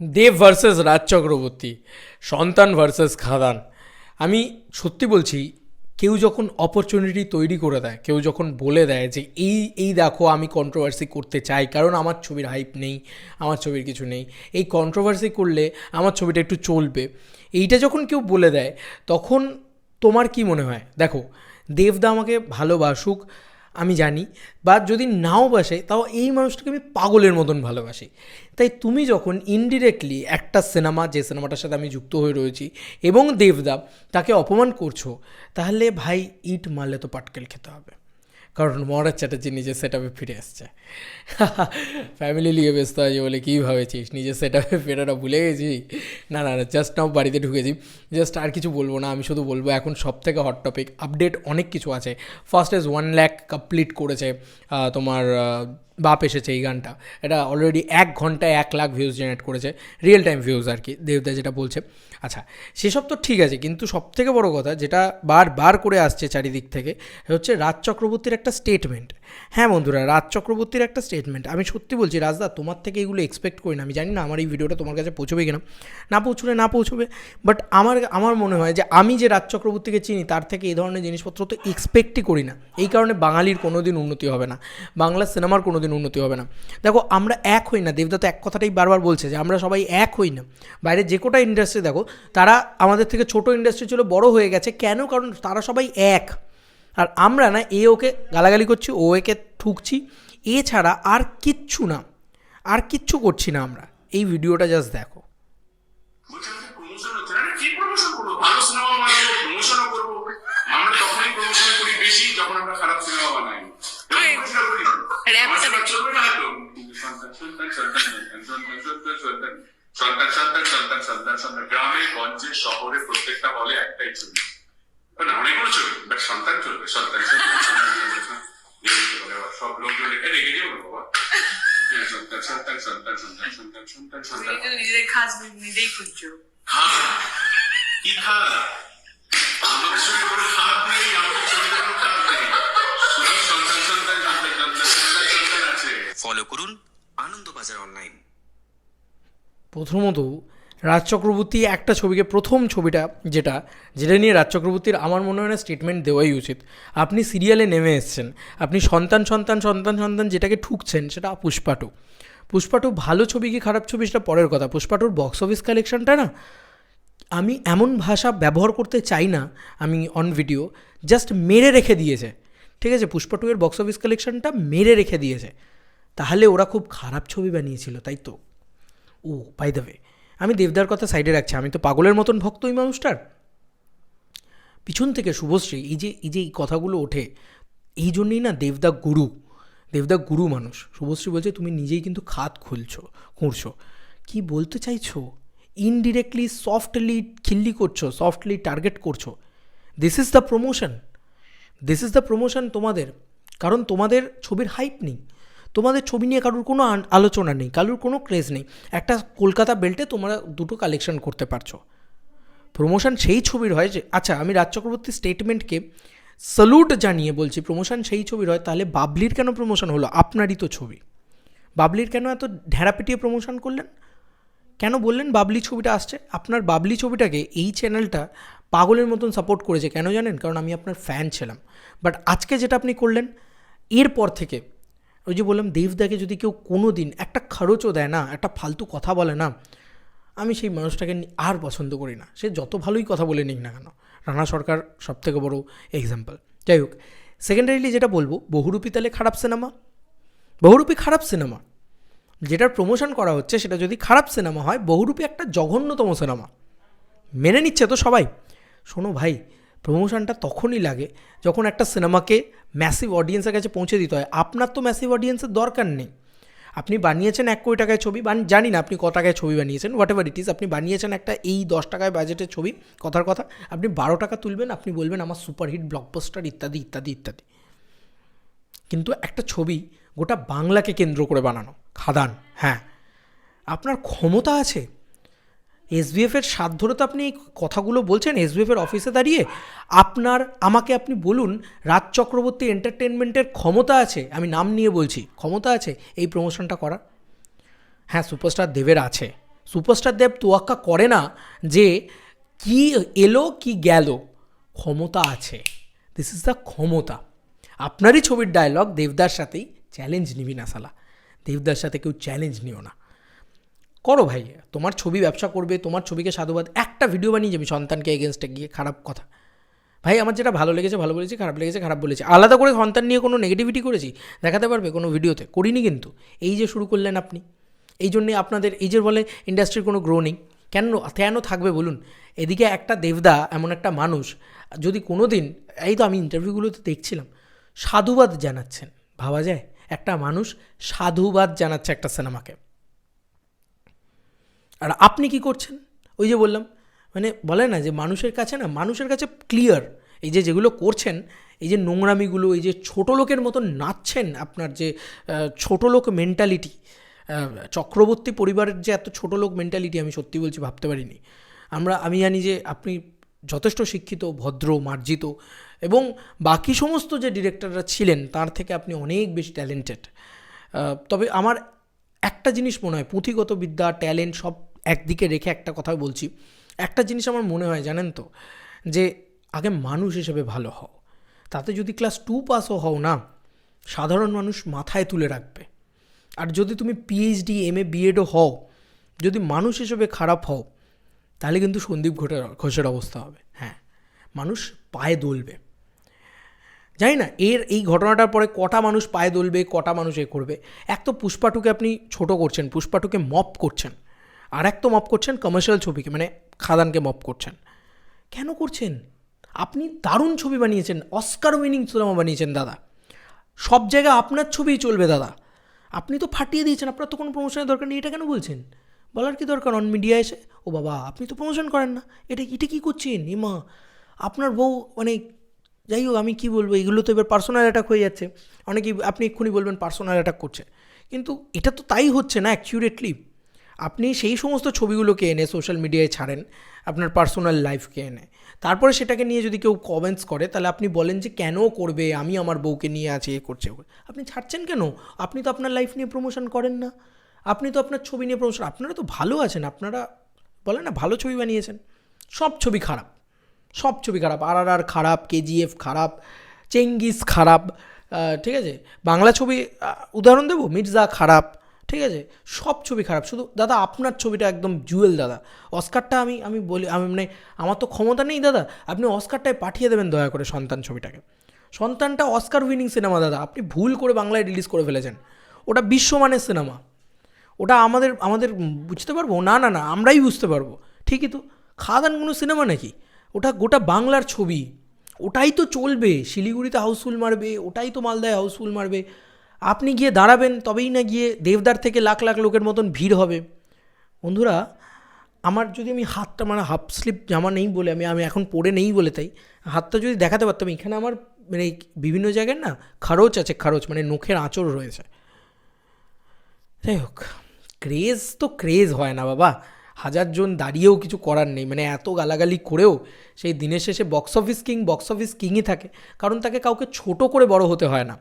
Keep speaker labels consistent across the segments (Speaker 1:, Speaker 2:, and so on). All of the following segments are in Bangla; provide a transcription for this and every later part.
Speaker 1: দেব ভার্সেস রাজ চক্রবর্তী, সন্তান ভার্সেস খাদান। আমি সত্যি বলছি, কেউ যখন অপরচুনিটি তৈরি করে দেয়, কেউ যখন বলে দেয় যে, এই এই দেখো আমি কন্ট্রোভার্সি করতে চাই, কারণ আমার ছবির হাইপ নেই, আমার ছবির কিছু নেই। এই কন্ট্রোভার্সি করলে আমার ছবিটা একটু চলবে। এইটা যখন কেউ বলে দেয়, তখন তোমার কি মনে হয়? দেখো, দেবদা আমাকে ভালোবাসুক আমি জানি, বা যদি নাও বাসে, তাও এই মানুষটাকে আমি পাগলের মতন ভালোবাসি। তাই তুমি যখন ইনডিরেক্টলি একটা সিনেমা যে সিনেমাটার সাথে আমি যুক্ত হয়ে রয়েছি, এবং দেবদা তাকে অপমান করছ, তাহলে ভাই, ইট মারলে তো পাটকেল খেতে হবে। কারণ মহারাজ চ্যাটার্জি নিজের সেট আপে ফিরে আসছে। ফ্যামিলি নিয়ে ব্যস্ত আছে বলে কী ভাবেছিস? নিজের সেট আপে ফেরাটা ভুলে গেছি? না না না জাস্ট নাও বাড়িতে ঢুকেছি। জাস্ট আর কিছু বলব না, আমি শুধু বলব এখন সব থেকে হট টপিক আপডেট অনেক কিছু আছে। First is one lakh complete করেছে তোমার বাপ এসেছে এই গানটা। এটা অলরেডি এক ঘন্টায় এক লাখ ভিউজ জেনারেট করেছে রিয়েল টাইম ভিউজ আর কি, দেবদা যেটা বলছে। আচ্ছা সেসব তো ঠিক আছে, কিন্তু সব থেকে বড় কথা যেটা বারবার করে আসছে চারিদিক থেকে হচ্ছে রাজ চক্রবর্তীর একটা স্টেটমেন্ট হ্যাঁ বন্ধুরা, রাজ চক্রবর্তীর একটা স্টেটমেন্ট আমি সত্যি বলছি, রাজদা, তোমার থেকে এগুলো এক্সপেক্ট করি না। আমি জানি না আমার এই ভিডিওটা তোমার কাছে পৌঁছবে কিনা। না পৌঁছলে না পৌঁছবে। বাট আমার আমার মনে হয় যে আমি যে রাজ চক্রবর্তীকে চিনি, তার থেকে এই ধরনের জিনিসপত্র তো এক্সপেক্টই করি না। এই কারণে বাঙালির কোনো দিন উন্নতি হবে না। বাংলা সিনেমার কোনো দিন উন্নতি হবে না। দেখো, আমরা এক হই না। দেবদা তো এক কথাটাই বারবার বলছে যে, আমরা সবাই এক হই না। বাইরে যে কোটা ইন্ডাস্ট্রি দেখো, তারা আমাদের থেকে ছোট ইন্ডাস্ট্রি ছিল, বড় হয়ে গেছে। কেন? কারণ তারা সবাই এক। আর আমরা না এ ওকে গালাগালি করছি, ও একে ঠুকছি। এছাড়া আর কিচ্ছু না, আর কিচ্ছু করছি না আমরা। এই ভিডিওটা জাস্ট দেখো।
Speaker 2: সরকার সরকার সরকার সরকার সরকার। গ্রামে, গঞ্জে, শহরে প্রত্যেকটা হলে একটাই ছবি। না অনেকগুলো ছবি বাট সন্তান চলবে সন্তান সন্তান সন্তান সন্তান এই চলে আবার সব লোকজন রেখে রেখে যাব বাবা। হ্যাঁ, সন্তান সন্তান সন্তান সন্তান সন্তান সন্তান সন্তান।
Speaker 3: নিজেদের কাজ নিজেই খুঁজছো।
Speaker 2: কি খাদ আমাদের সঙ্গে কোনো খাদ নেই আমাদের সঙ্গে কোনো খাদ নেই। শুধু সন্তান সন্তান সন্তান সন্তান সন্তান সন্তান আছে।
Speaker 4: ফলো করুন আনন্দবাজার অনলাইন।
Speaker 1: প্রথমত রাজ চক্রবর্তী একটা ছবিকে প্রথম ছবিটা যেটা যেটা নিয়ে রাজ চক্রবর্তীর আমার মনে হয় না স্টেটমেন্ট দেওয়াই উচিত। আপনি সিরিয়ালে নেমে এসছেন, আপনি সন্তান সন্তান সন্তান সন্তান যেটাকে ঠুকছেন সেটা পুষ্পাটু পুষ্পাটু ভালো ছবি কি খারাপ ছবি সেটা পরের কথা। পুষ্পাটুর বক্স অফিস কালেকশনটা না, আমি এমন ভাষা ব্যবহার করতে চাই না আমি অন ভিডিও জাস্ট মেরে রেখে দিয়েছে। ঠিক আছে, পুষ্পা এর বক্স অফিস কালেকশনটা মেরে রেখে দিয়েছে। তাহলে ওরা খুব খারাপ ছবি বানিয়েছিল, তাই তো? ও বাই দ্য ওয়ে আমি দেবদার কথা সাইডে রাখছি, আমি তো পাগলের মতন ভক্ত ওই মানুষটার। পিছন থেকে শুভশ্রী, এই যে এই যে এই কথাগুলো ওঠে, এই জন্যই না দেবদা গুরু দেবদা গুরু মানুষ। শুভশ্রী বলছে, তুমি নিজেই কিন্তু খাত খুলছো, খুঁড়ছো। কি বলতে চাইছো? ইনডিরেক্টলি সফটলি খিল্লি করছ সফটলি টার্গেট করছ। This is the promotion this is the promotion তোমাদের। কারণ তোমাদের ছবির হাইপ নেই। তোমাদের ছবি নিয়ে কারোর কোনো আলোচনা নেই, কারোর কোনো ক্রেজ নেই। একটা কলকাতা বেল্টে তোমরা দুটো কালেকশন করতে পারছ। প্রমোশন সেই ছবির হয় যে আচ্ছা আমি রাজ চক্রবর্তীর স্টেটমেন্টকে স্যালুট জানিয়ে বলছি প্রমোশন সেই ছবির হয়, তাহলে বাবলির কেন প্রমোশন হলো? আপনারই তো ছবি। বাবলির কেন এত ঢেড়া পিটিয়ে প্রমোশন করলেন? কেন বললেন বাবলি ছবিটা আসছে? আপনার বাবলি ছবিটাকে এই চ্যানেলটা পাগলের মতন সাপোর্ট করেছে, কেন জানেন? কারণ আমি আপনার ফ্যান ছিলাম। বাট আজকে যেটা আপনি করলেন, এরপর থেকে ওই যে বললাম, দেবদাকে যদি কেউ কোনো দিন একটা খরচও দেয় না, একটা ফালতু কথা বলে না, আমি সেই মানুষটাকে আর পছন্দ করি না। সে যত ভালোই কথা বলে নিক না কেন। রানা সরকার সব থেকে বড় এক্সাম্পল যাই হোক সেকেন্ডারিলি যেটা বলব, বহুরূপী তাহলে খারাপ সিনেমা বহুরূপী খারাপ সিনেমা যেটার প্রমোশন করা হচ্ছে, সেটা যদি খারাপ সিনেমা হয়, বহুরূপী একটা জঘন্যতম সিনেমা মেনে নিচ্ছে তো সবাই। শোনো ভাই প্রমোশনটা তখনই লাগে যখন একটা সিনেমাকে ম্যাসিভ অডিয়েন্সের কাছে পৌঁছে দিতে হয়। আপনার তো ম্যাসিভ অডিয়েন্সের দরকার নেই। আপনি বানিয়েছেন এক কোটি টাকায় ছবি, বান জানি না আপনি ক টাকায় ছবি বানিয়েছেন হোয়াট এভার ইট ইজ আপনি বানিয়েছেন একটা এই দশ টাকায় বাজেটের ছবি, কথার কথা, আপনি বারো টাকা তুলবেন, আপনি বলবেন আমার সুপারহিট ব্লকবাস্টার ইত্যাদি ইত্যাদি ইত্যাদি। কিন্তু একটা ছবি গোটা বাংলাকে কেন্দ্র করে বানানো, খাদান হ্যাঁ। আপনার ক্ষমতা আছে। এসবিএফের সাত তো আপনি এই কথাগুলো বলছেন এসবিএফের অফিসে দাঁড়িয়ে আপনার, আমাকে আপনি বলুন, রাজ চক্রবর্তী এন্টারটেনমেন্টের ক্ষমতা আছে? আমি নাম নিয়ে বলছি, ক্ষমতা আছে এই প্রমোশনটা করার? হ্যাঁ সুপারস্টার দেবের আছে। সুপারস্টার দেব তোয়াক্কা করে না যে কি এলো, কি গেল। ক্ষমতা আছে। দিস ইজ দ্য ক্ষমতা। আপনারই ছবির ডায়লগ দেবদার সাথেই চ্যালেঞ্জ নিবি না সালা দেবদার সাথে কেউ চ্যালেঞ্জ নিও না। করো ভাই, তোমার ছবি ব্যবসা করবে, তোমার ছবিকে সাধুবাদ, একটা ভিডিও বানিয়ে যাবি সন্তানকে এগেনস্টে গিয়ে, খারাপ কথা। ভাই, আমার যেটা ভালো লেগেছে, ভালো বলেছি, খারাপ লেগেছে, খারাপ বলেছি। আলাদা করে সন্তান নিয়ে কোনো নেগেটিভিটি করেছি? দেখাতে পারবে কোনো ভিডিওতে করিনি কিন্তু। এই যে শুরু করলেন আপনি, এই জন্যে আপনাদের, এই যে বলে ইন্ডাস্ট্রির কোনো গ্রো নেই। কেন কেন থাকবে বলুন? এদিকে একটা দেবদা, এমন একটা মানুষ, যদি কোনো দিন এই তো আমি ইন্টারভিউগুলোতে দেখছিলাম, সাধুবাদ জানাচ্ছেন। ভাবা যায়? একটা মানুষ সাধুবাদ জানাচ্ছে একটা সিনেমাকে আর আপনি কি করছেন? ওই যে বললাম মানে বলে না যে মানুষের কাছে না, মানুষের কাছে ক্লিয়ার এই যে যেগুলো করছেন, এই যে নোংরামিগুলো, এই যে ছোটো লোকের মতন নাচছেন আপনার যে ছোটো লোক মেন্টালিটি চক্রবর্তী পরিবারের যে এত ছোটো লোক মেন্টালিটি আমি সত্যি বলছি ভাবতে পারিনি। আমরা, আমি জানি যে আপনি যথেষ্ট শিক্ষিত, ভদ্র, মার্জিত এবং বাকি সমস্ত যে ডিরেক্টররা ছিলেন, তার থেকে আপনি অনেক বেশি ট্যালেন্টেড তবে আমার একটা জিনিস মনে হয়, পুঁথিগত বিদ্যা ট্যালেন্ট সব একদিকে রেখে একটা কথা বলছি। একটা জিনিস আমার মনে হয়, জানেন তো, যে আগে মানুষ হিসেবে ভালো হও। তাতে যদি ক্লাস টু পাসও হও না, সাধারণ মানুষ মাথায় তুলে রাখবে। আর যদি তুমি পিএইচডি এম এ বিএডও হও, যদি মানুষ হিসেবে খারাপ হও, তাহলে কিন্তু সন্দীপ ঘোষের ঘোষের অবস্থা হবে। হ্যাঁ মানুষ পায়ে দোলবে। জানি না, এর এই ঘটনাটার পরে কটা মানুষ পায়ে দোলবে, কটা মানুষ এ করবে। এক তো পুষ্পাটুকে আপনি ছোট করছেন, পুষ্পাটুকে মপ করছেন। আর এক তো মপ করছেন কমার্শিয়াল ছবিকে মানে খাদানকে মপ করছেন। কেন করছেন? আপনি দারুণ ছবি বানিয়েছেন অস্কার উইনিং সিনেমা বানিয়েছেন দাদা। সব জায়গায় আপনার ছবিই চলবে দাদা। আপনি তো ফাটিয়ে দিয়েছেন, আপনার তো কোনো প্রমোশনের দরকার নেই, এটা কেন বলছেন? বলার কি দরকার? অন মিডিয়া এসে? ও বাবা, আপনি তো প্রমোশন করেন না। এটা এটা কী করছেন? এমা আপনার বউ মানে যাই হোক, আমি কী বলব, এগুলো তো এবার পার্সোনাল অ্যাটাক হয়ে যাচ্ছে। অনেকেই, আপনি এক্ষুনি বলবেন পার্সোনাল অ্যাটাক করছে। কিন্তু এটা তো তাই হচ্ছে না অ্যাকিউরেটলি আপনি সেই সমস্ত ছবিগুলোকে এনে সোশ্যাল মিডিয়ায় ছাড়েন, আপনার পার্সোনাল লাইফকে এনে। তারপরে সেটাকে নিয়ে যদি কেউ কমেন্টস করে, তাহলে আপনি বলেন যে, কেন করবে? আমি আমার বউকে নিয়ে আছি, এ করছে আপনি ছাড়ছেন কেন? আপনি তো আপনার লাইফ নিয়ে প্রমোশন করেন না। আপনি তো আপনার ছবি নিয়ে প্রমোশন আপনারা তো ভালো আছেন, আপনারা বলেন না, ভালো ছবি বানিয়েছেন। সব ছবি খারাপ, সব ছবি খারাপ। আর আর আর খারাপ কেজিএফ খারাপ চেঙ্গিস খারাপ ঠিক আছে? বাংলা ছবি উদাহরণ দেবো? মির্জা খারাপ ঠিক আছে? সব ছবি খারাপ। শুধু, দাদা, আপনার ছবিটা একদম জুয়েল দাদা। অস্কারটা আমি আমি বলি, আমি মানে আমার তো ক্ষমতা নেই, দাদা। আপনি অস্কারটায় পাঠিয়ে দেবেন দয়া করে সন্তান ছবিটাকে। সন্তানটা অস্কার উইনিং সিনেমা দাদা। আপনি ভুল করে বাংলায় রিলিজ করে ফেলেছেন। ওটা বিশ্বমানের সিনেমা ওটা আমাদের আমাদের বুঝতে পারব? না না না, আমরাই বুঝতে পারব। ঠিকই তো? খাদান কোনো সিনেমা নাকি? ওটা গোটা বাংলার ছবি। ওটাই তো চলবে। শিলিগুড়িতে হাউসফুল মারবে, ওটাই তো মালদায় হাউসফুল মারবে। আপনি গিয়ে দাঁড়াবেন তবেই না গিয়ে দেবদার থেকে লাখ লাখ লোকের মতন ভিড় হবে। বন্ধুরা, আমার যদি আমি হাতটা মানে হাফ স্লিপ জামা নেই বলে আমি আমি এখন পরে নেই বলে তাই, হাতটা যদি দেখাতে পারতাম, এখানে আমার মানে বিভিন্ন জায়গায় না খারোচ আছে, খারোচ মানে নখের আঁচড় রয়েছে। যাই হোক ক্রেজ তো ক্রেজ হয় না বাবা। হাজারজন দাঁড়িয়েও কিছু করার নেই মানে এত গালাগালি করেও সেই দিনের শেষে box office king box office কিংই থাকে, কারণ তাকে কাউকে ছোট করে বড় হতে হয় না।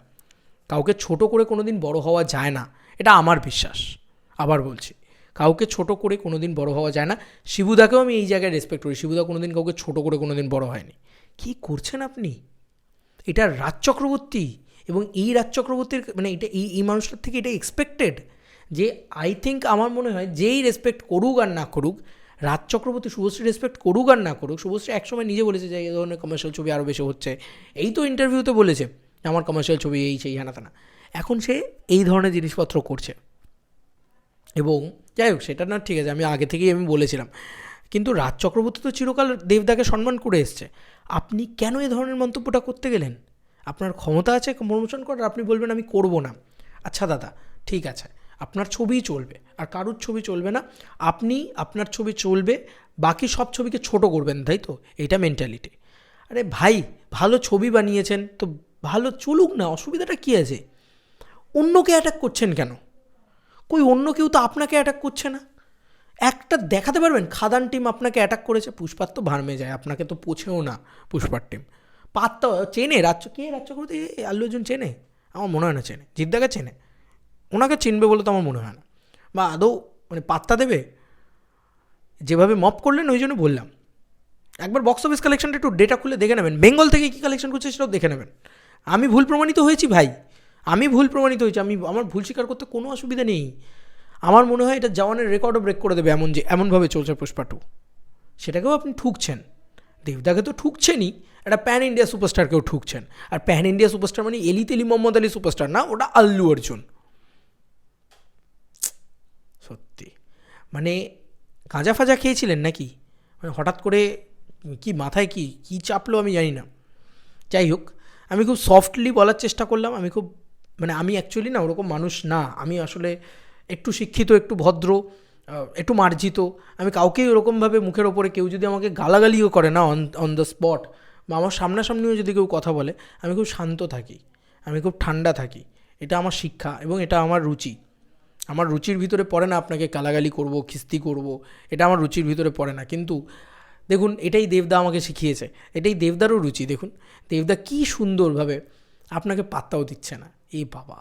Speaker 1: কাউকে ছোট করে কোনো দিন বড় হওয়া যায় না। এটা আমার বিশ্বাস। আবার বলছি, কাউকে ছোট করে কোনো দিন বড় হওয়া যায় না। শিবুদাকেও আমি এই জায়গায় রেসপেক্ট করি। শিবুদা কোনো দিন কাউকে ছোট করে কোনো দিন বড় হয়নি। কী করছেন আপনি? এটা রাজ চক্রবর্তী এবং এই রাজ চক্রবর্তীর মানে এটা এই এই মানুষটার থেকে এটা এক্সপেক্টেড যে আই থিঙ্ক আমার মনে হয় যেই রেসপেক্ট করুক আর না করুক, রাজ চক্রবর্তী শুভশ্রী রেসপেক্ট করুক আর না করুক, শুভশ্রী একসময় নিজে বলেছে যে, এই ধরনের কমার্শিয়াল ছবি আরও বেশি হচ্ছে। এই তো ইন্টারভিউতে বলেছে। আমার কমার্শিয়াল ছবি এই, সেই, হানা, তানা। এখন সে এই ধরনের জিনিসপত্র করছে। এবং যাই হোক, সেটা না, ঠিক আছে, আমি আগে থেকেই আমি বলেছিলাম। কিন্তু রাজ চক্রবর্তী তো চিরকাল দেবদাকে সম্মান করে এসছে। আপনি কেন এ ধরনের মন্তব্যটা করতে গেলেন? আপনার ক্ষমতা আছে প্রমোশন করার, আপনি বলবেন আমি করব না। আচ্ছা দাদা, ঠিক আছে, আপনার ছবিই চলবে, আর কারুর ছবি চলবে না। আপনি আপনার ছবি চলবে, বাকি সব ছবিকে ছোট করবেন, তাই তো? এটা মেন্টালিটি আরে ভাই, ভালো ছবি বানিয়েছেন, তো ভালো চলুক না, অসুবিধাটা কী আছে? অন্যকে অ্যাটাক করছেন কেন? কই অন্য কেউ তো আপনাকে অ্যাটাক করছে না? একটা দেখাতে পারবেন? খাদান টিম আপনাকে অ্যাটাক করেছে, পুষ্পার তো ভার্মে যায় আপনাকে তো পোছেও না পুষ্পার টিম পাত্তা চেনে রাজ্য, কে রাজ্য করতে আল্লু অর্জুন চেনে? আমার মনে হয় না চেনে। জিদ্দাকে চেনে। ওনাকে চিনবে বলে তো আমার মনে হয় না। বা আদৌ মানে পাত্তা দেবে? যেভাবে মপ করলেন, ওই জন্য বললাম। একবার বক্স অফিস কালেকশনটা একটু ডেটা খুলে দেখে নেবেন। বেঙ্গল থেকে কী কালেকশন করছে সেটাও দেখে নেবেন। আমি ভুল প্রমাণিত হয়েছি ভাই। আমি ভুল প্রমাণিত হয়েছি। আমি আমার ভুল স্বীকার করতে কোনো অসুবিধা নেই। আমার মনে হয় এটা জওয়ানের রেকর্ডও ব্রেক করে দেবে এমন যে, এমনভাবে চলছে পুষ্পা টু সেটাকেও আপনি ঠুকছেন। দেবদাকে তো ঠুকছেনই। একটা প্যান ইন্ডিয়া সুপারস্টারকেও ঠুকছেন। আর প্যান ইন্ডিয়া সুপারস্টার মানে এলি তেলি মোহাম্মদ আলী সুপারস্টার না ওটা আল্লু অর্জুন। সত্যি। মানে গাঁজা ফাজা খেয়েছিলেন নাকি? মানে হঠাৎ করে কি মাথায় কি কি চাপলো আমি জানি না। যাই হোক আমি খুব সফটলি বলার চেষ্টা করলাম, আমি খুব মানে আমি অ্যাকচুয়ালি না ওরকম মানুষ না, আমি আসলে একটু শিক্ষিত, একটু ভদ্র একটু মার্জিত, আমি কাউকেই ওরকমভাবে মুখের ওপরে কেউ যদি আমাকে গালাগালিও করে না অন অন দ্য স্পট বা আমার সামনাসামনিও যদি কেউ কথা বলে, আমি খুব শান্ত থাকি, আমি খুব ঠান্ডা থাকি, এটা আমার শিক্ষা এবং এটা আমার রুচি। আমার রুচির ভিতরে পড়ে না আপনাকে গালাগালি করব, খিস্তি করব, এটা আমার রুচির ভিতরে পড়ে না, কিন্তু দেখুন এটাই দেবদা আমাকে শিখিয়েছে এটাই দেবদারও রুচি। দেখুন দেবদা কী সুন্দরভাবে আপনাকে পাত্তাও দিচ্ছে না। এ বাবা।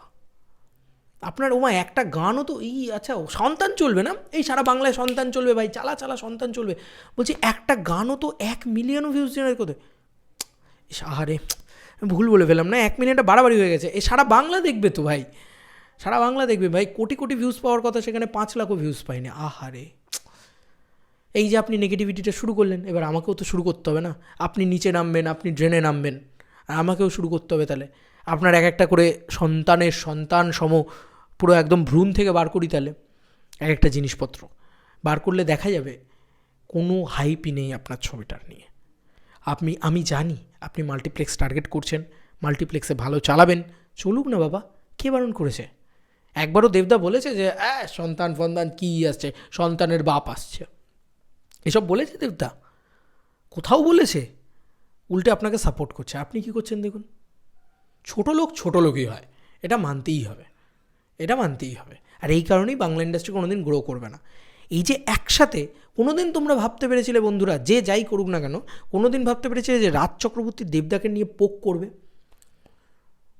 Speaker 1: আপনার ওমা একটা গানও তো এই আচ্ছা সন্তান চলবে না? এই সারা বাংলায় সন্তান চলবে ভাই চালা চালা সন্তান চলবে। বলছি একটা গানও তো এক মিলিয়ন ভিউজ জেনারেট করতে ইস, আহারে ভুল বলে ফেলাম না এক মিনিটটা বাড়াবাড়ি হয়ে গেছে। এ সারা বাংলা দেখবে তো ভাই। সারা বাংলা দেখবে ভাই কোটি কোটি ভিউজ পাওয়ার কথা সেখানে পাঁচ লাখও ভিউজ পাইনি। আহারে। এই যে আপনি নেগেটিভিটিটা শুরু করলেন, এবার আমাকেও তো শুরু করতে হবে না। আপনি নিচে নামবেন, আপনি ড্রেনে নামবেন। আর আমাকেও শুরু করতে হবে তাহলে। আপনার এক একটা করে সন্তানের সন্তান সম পুরো একদম ভ্রূণ থেকে বার করি তাহলে। এক একটা জিনিসপত্র। বার করলে দেখা যাবে কোনো হাইপই নেই আপনার ছবিটার নিয়ে। আপনি, আমি জানি আপনি মাল্টিপ্লেক্স টার্গেট করছেন মাল্টিপ্লেক্সে ভালো চালাবেন। চলুক না বাবা, কে বারণ করেছে? একবারও দেবদা বলেছে যে সন্তান ফন্তান কী আসছে? সন্তানের বাপ আসছে। এসব বলেছে দেবদা? কোথাও বলেছে? উল্টে আপনাকে সাপোর্ট করছে। আপনি কি করছেন দেখুন? ছোট লোক ছোট লোকই হয়। এটা মানতেই হবে। এটা মানতেই হবে। আর এই কারণেই বাংলা ইন্ডাস্ট্রি কোনোদিন গ্রো করবে না। এই যে একসাথে কোনোদিন তোমরা ভাবতে পেরেছিলে বন্ধুরা, যে যাই করুক না কেন, কোনোদিন ভাবতে পেরেছিলে যে রাজ চক্রবর্তী দেবদাকে নিয়ে পোক করবে?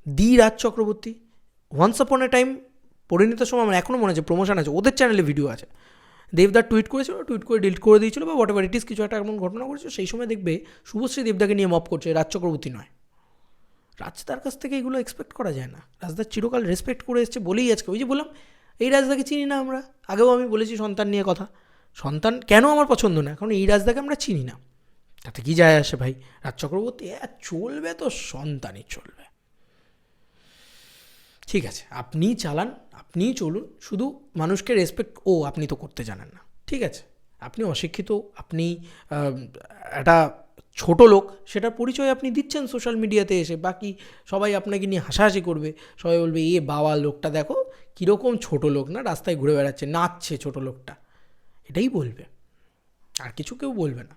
Speaker 1: দি রাজ চক্রবর্তী ওয়ান্স আপন এ টাইম পরিণত সময় আমার এখনও মনে আছে প্রমোশন আছে, ওদের চ্যানেলে ভিডিও আছে। দেবদার টুইট করেছিল, টুইট করে ডিলিট করে দিয়েছিল বা হোয়াট এভার ইট ইস কিছু একটা এমন ঘটনা করেছিল সেই সময় দেখবে শুভশ্রী দেবদাকে নিয়ে মপ করছে, রাজ চক্রবর্তী নয়। রাজদার কাছ থেকে এগুলো এক্সপেক্ট করা যায় না। রাজদার চিরকাল রেসপেক্ট করে এসছে বলেই আজকে, ওই যে বললাম, এই রাজদাকে চিনি না আমরা। আগেও আমি বলেছি সন্তান নিয়ে কথা। সন্তান কেন আমার পছন্দ না? কারণ এই রাজদাকে আমরা চিনি না। তাতে কি যায় আসে ভাই? রাজ চক্রবর্তী চলবে তো, সন্তানই চলবে। ঠিক আছে, আপনি চালান, আপনিই চলুন, শুধু মানুষকে রেসপেক্ট ও আপনি তো করতে জানেন না, ঠিক আছে? আপনি অশিক্ষিত, আপনি একটা ছোট লোক সেটার পরিচয় আপনি দিচ্ছেন সোশ্যাল মিডিয়াতে এসে, বাকি সবাই আপনাকে নিয়ে হাসাহাসি করবে, সবাই বলবে, এ বাবা, লোকটা দেখো, কীরকম ছোট লোক না, রাস্তায় ঘুরে বেড়াচ্ছে, নাচছে ছোট লোকটা। এটাই বলবে, আর কিছু কেউ বলবে না।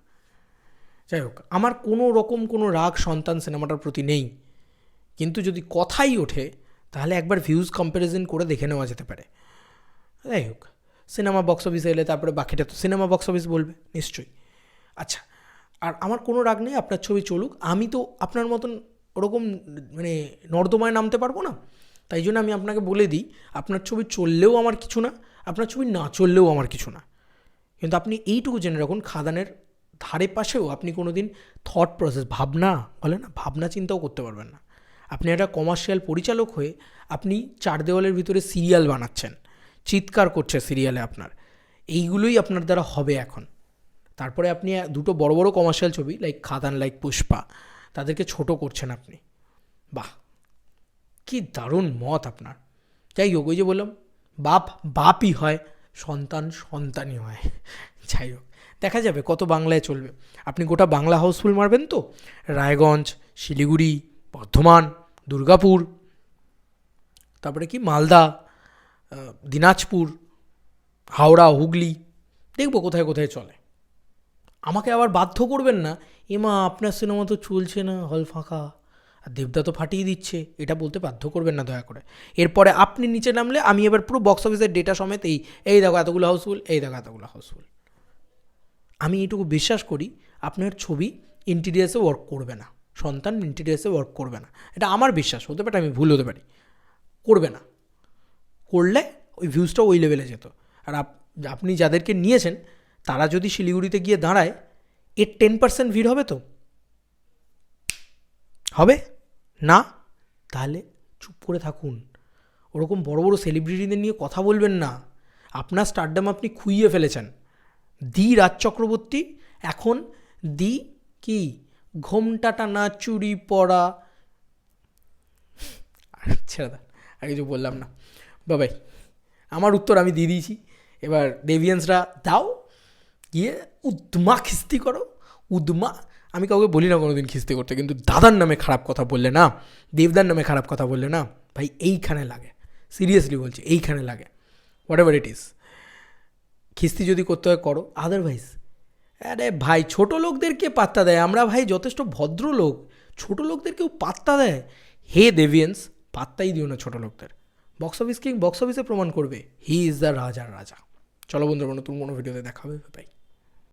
Speaker 1: যাই হোক, আমার কোনো রকম কোনো রাগ সন্তান সিনেমাটার প্রতি নেই, কিন্তু যদি কথাই ওঠে তাহলে একবার ভিউজ কম্প্যারিজন করে দেখে নেওয়া যেতে পারে। যাই হোক সিনেমা বক্স অফিসে এলে তারপরে বাকিটা তো সিনেমা বক্স অফিস বলবে, নিশ্চয়ই। আচ্ছা আর আমার কোনো রাগ নেই, আপনার ছবি চলুক। আমি তো আপনার মতন ওরকম মানে নর্দমায় নামতে পারব না। তাই জন্য আমি আপনাকে বলে দিই, আপনার ছবি চললেও আমার কিছু না, আপনার ছবি না চললেও আমার কিছু না। কিন্তু আপনি এইটুকু জেনে রাখুন, খাদানের ধারে পাশেও আপনি কোনো দিন থট প্রসেস ভাবনা বলে না, ভাবনা চিন্তাও করতে পারবেন না। আপনি একটা কমার্শিয়াল পরিচালক হয়ে আপনি চার দেওয়ালের ভিতরে সিরিয়াল বানাচ্ছেন। চিৎকার করছে সিরিয়ালে আপনার। এইগুলোই আপনার দ্বারা হবে এখন। তারপরে আপনি দুটো বড় বড় কমার্শিয়াল ছবি লাইক খাদান লাইক পুষ্পা, তাদেরকে ছোট করছেন আপনি। বাহ! কি দারুণ মত আপনার। যাই হোক, ওই যে বললাম, বাপ, বাপই হয়, সন্তান সন্তানই হয়। যাই হোক, দেখা যাবে কত বাংলায় চলবে। আপনি গোটা বাংলা হাউসফুল মারবেন তো? রায়গঞ্জ, শিলিগুড়ি বর্ধমান, দুর্গাপুর, তারপরে কি মালদা দিনাজপুর, হাওড়া, হুগলি, দেখব কোথায় কোথায় চলে। আমাকে আবার বাধ্য করবেন না, এমা, আপনার সিনেমা তো চলছে না, হল ফাঁকা। আর দেবদা তো ফাটিয়ে দিচ্ছে, এটা বলতে বাধ্য করবেন না দয়া করে। এরপরে আপনি নিচে নামলে আমি এবার পুরো বক্স অফিসের ডেটা সমেত এই এই দেখো এতগুলো হাউসফুল এই দেখো এতগুলো হাউসফুল আমি এটুকু বিশ্বাস করি, আপনার ছবি ইন্টিরিয়ার্সে ওয়ার্ক করবে না। সন্তান ইন্টিরিয়ার্সে ওয়ার্ক করবে না। এটা আমার বিশ্বাস, হতে পারে আমি ভুল হতে পারি। করবে না। করলে ওই ভিউজটা ওই লেভেলে যেত। আর আপ- আপনি যাদেরকে নিয়েছেন, তারা যদি শিলিগুড়িতে গিয়ে দাঁড়ায়, এর টেন পার্সেন্ট ভিড় হবে তো? হবে? না? তাহলে চুপ করে থাকুন। ওরকম বড় বড় সেলিব্রিটিদের নিয়ে কথা বলবেন না। আপনার স্টারডাম আপনি খুইয়ে ফেলেছেন। দি রাজ চক্রবর্তী, এখন দি কি? ঘোমটাটা না চুরি পরা আর, ছেড়ে দাও আর কিছু বললাম না। বাবাই আমার উত্তর আমি দিয়ে দিয়েছি। এবার ডেভিয়েন্সরা দাও, গিয়ে উদ্মা খিস্তি করো। উদ্মা, আমি কাউকে বলি না কোনোদিন খিস্তি করতে, কিন্তু দাদার নামে খারাপ কথা বললে না, দেবদার নামে খারাপ কথা বললে না, ভাই, এইখানে লাগে। সিরিয়াসলি বলছি, এইখানে লাগে। হোয়াট এভার ইট ইজ খিস্তি যদি করতে হয়, করো। আদারওয়াইজ আরে ভাই, ছোট লোকদেরকে পাত্তা দেয়? আমরা ভাই যথেষ্ট ভদ্র লোক ছোট লোকদেরকেও পাত্তা দেয়? হে দেভিয়েন্স, পাত্তাই দিও না ছোট লোকদের। বক্স অফিস কিং বক্স অফিসে প্রমাণ করবে। হি ইজ দ্য রাজার রাজা। চলো বন্ধুরা, নতুন কোনো ভিডিওতে দেখাবে বাই